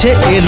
কাছে এলো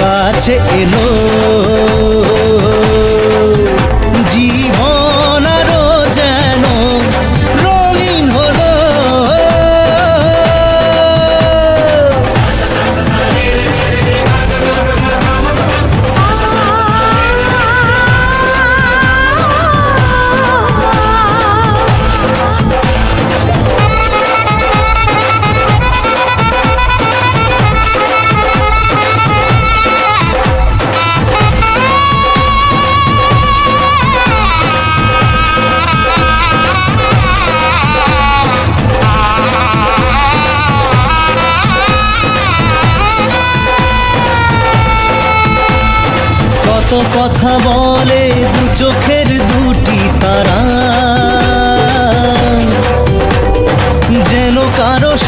কাছে এলো।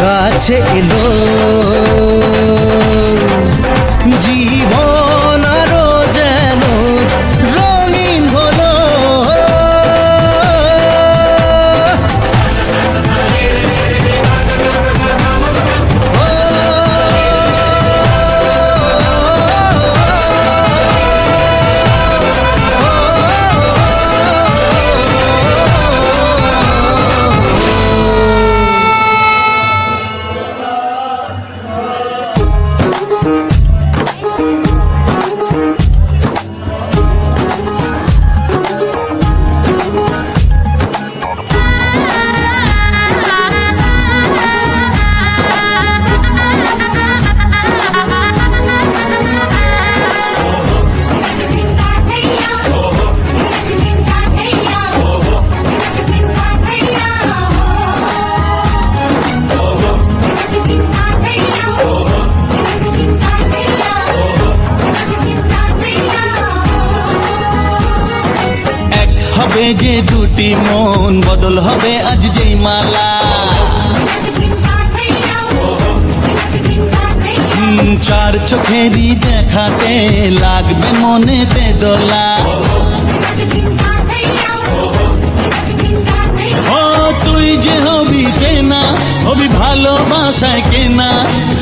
কাছে এলো। যে দুটি মন বদল হবে আজ যেই মালা। চার চোখেরই দেখাতে লাগবে মনেতে দোলা। ও, তুই যে হবি চেনা হবি ভালোবাসায় কেনা। যে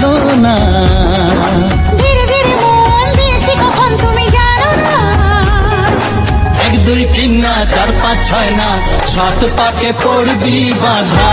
ভালো না। ধীরে ধীরে মন দিয়েছি কখন তুমি জানো না। এক দুই তিন না চার পাঁচ ছয় না সাত পাকে পড়বি বাধা।